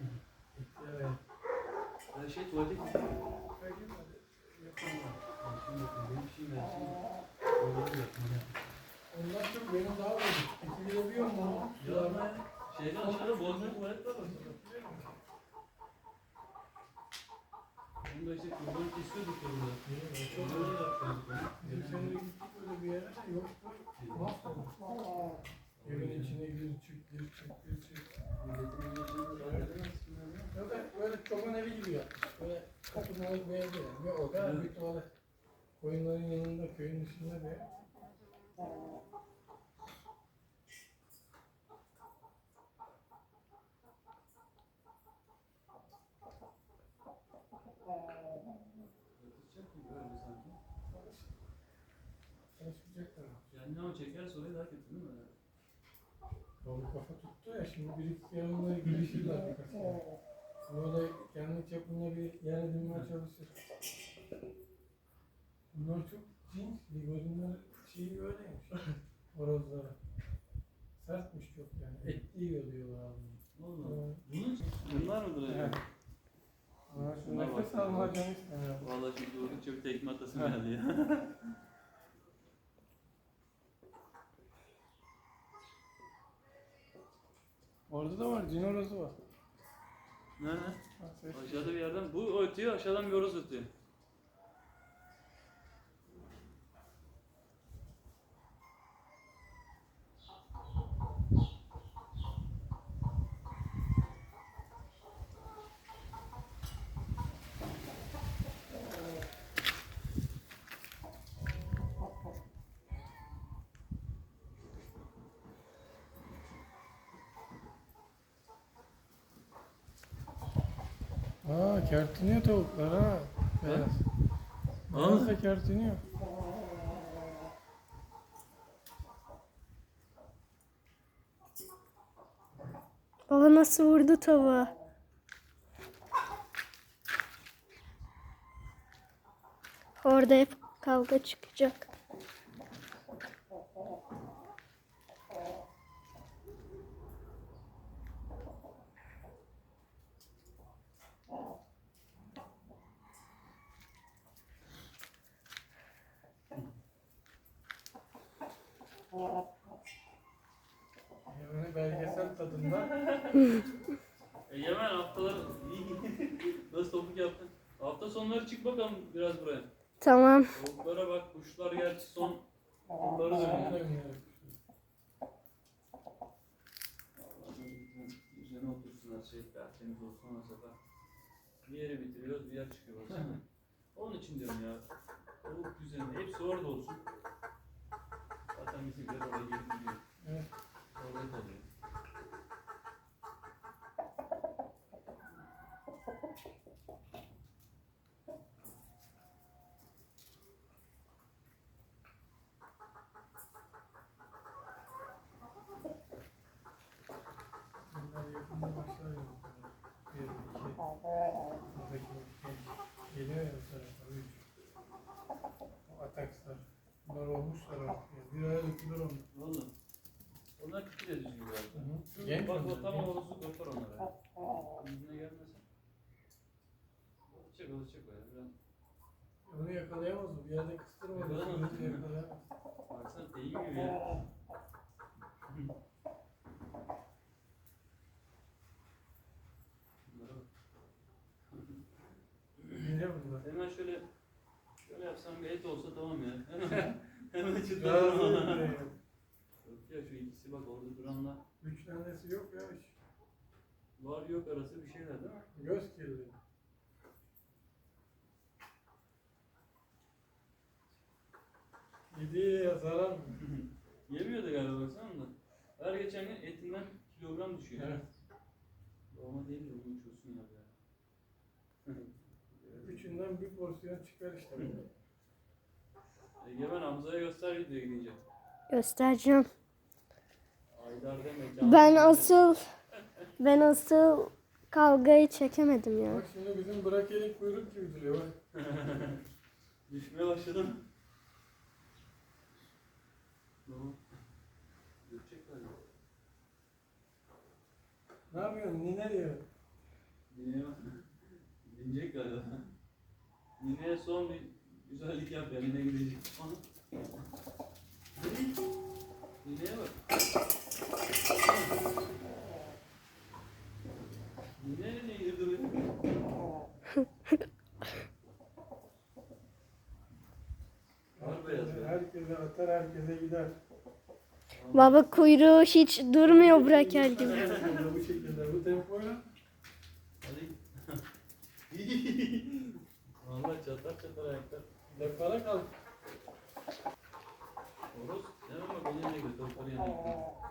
Evet. Şey tuvalete var. Yapayım. Ondan çok benim daha iyi. Getirebiliyor mu? Ya ben şeyden aşağıda bozma tuvalet var aslında. Onu da işte kurban kesiyorduk burada. Böyle yapıyorduk seninle gittik öyle bir yere yok. Mahvolmuş. Evin içine gir çık gir çık gir çık. Milletin evine rahat edemez ki ya. Ya da böyle çoban evi gibi yapmış. Böyle kapınalık bir ev değil. Bir oda bir tuvalet. Koyunların yanında köyün dışında bir? Çalışacaklar. Yani ama çekerse oraya daha kötü değil mi? Yolu kafa tuttu ya şimdi bir iki yanına girişirler birkaç kere. Böyle kendi çapında bir yer edinmeye çalışır. Bunlar çok ligonlar şeyi öyleymiş. Horozlara. Sertmiş çok yani. Etli yiyor diyorlar abi. Vallahi. Bunlar mıdır acaba? Ama şu Bunlar nefes bak- alma canı istemiyor. Vallahi şimdi durdukça bir tekme atasım geldi ya. Orada da var, cin horozu var. Nerede? Ha, ses- Aşağıda bir yerden. Bu ötüyor, aşağıdan bir horoz ötüyor. Aa, kertiniyor tavuklar ha. Beyaz. Beyaz da kertiniyor. Baba nasıl vurdu tavuğa? Orada hep kavga çıkacak. Yani belgesel tadında. Egemen haftaları nasıl topuk yaptın? Hafta sonları çık bakalım biraz buraya. Tamam. Tavuklara bak, kuşlar gerçi son Sonra dönüyor. Üzerine otursunlar şey, temiz olsun o sefer. Bir yeri bitiriyoruz, bir yer çıkıyor baksana. Onun için diyorum ya. Tavuk düzeni, hepsi orada olsun. Zaten bizimkiler oraya gelip gidiyor. Evet. Orada kalıyor. Geliyor ya bu tarafa. Üç. O atakslar. Bunlar olmuşlar artık. Ya. Bir aya dökülür onlar. Oğlum. Onlar küçük düzgün Hı zaten. bak o tam horozu kopar onlara. Yüzüne gelmesin. Alacak alacak o ya. Biraz Onu yakalayamaz mı? Bir yerde kıstırmadı. Yakalayamaz. Baksana değil gibi ya. Hemen şöyle şöyle yapsam bir et olsa tamam ya. Ona. mi? Yok ya şu ikisi bak orada duranla Üç tanesi yok ya hiç. var yok arası bir şeyler değil mi? Göz kirli. Yediği ya zarar mı? Yemiyor da galiba baksana da. Her geçen gün etinden kilogram düşüyor. Evet. Doğma değil de onu uçursun ya. Üçünden bir porsiyon çıkar işte. Egemen Hamza'ya göster videoya gidince. Göstereceğim. Aydar deme. can- Ben asıl ben asıl kavgayı çekemedim ya. Bak şimdi bizim brakelik kuyruk gibi duruyor. Bak. Düşmeye başladım. Tamam. Görecek galiba. Ne yapıyorsun? Nine diyor. Nineye bak. Binecek galiba. Nineye son bir güzellik yap ya. Nine gidecek. Aha. Nineye bak. Nine ne yediriyor? Var beyaz ya. Herkese atar, herkese gider. Baba kuyruğu hiç durmuyor bıraker gibi. bu şekilde, bu tempoyla Hadi. Vallahi çatar çatar ayaklar. Defana kalk. Horoz. Hemen bak onun yanına götür. Topları yanına götür.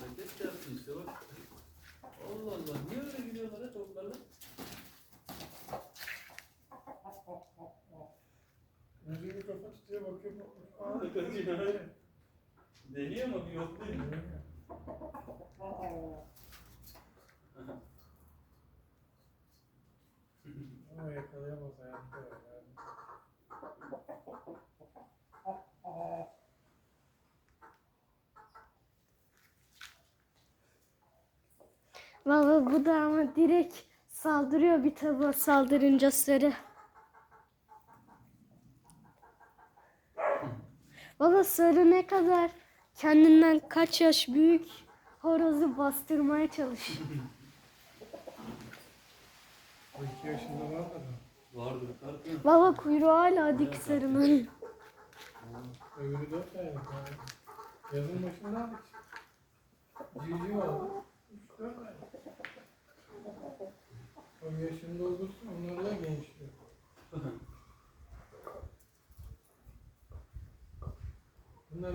Hareket de yaptın işte bak. Allah Allah. Niye öyle gidiyorlar ya toplarla? Yüzünü kafa tutuyor, bakıyor. Aa, kaçıyor. Deniyor ama bir yok değil. Ama yakalayamaz hayatta. Yani. Baba bu da ama direkt saldırıyor bir tavuğa saldırınca sarı. Baba sarı ne kadar kendinden kaç yaş büyük horozu bastırmaya çalışıyor. O iki yaşında var da. Vardır kalkın. Baba kuyruğu hala dik sarının. Öbürü dört aylık. Yazın başında aldık. Cici aldık. Üç dört aylık. O yaşında olursa onlar da gençliyor. Bunlar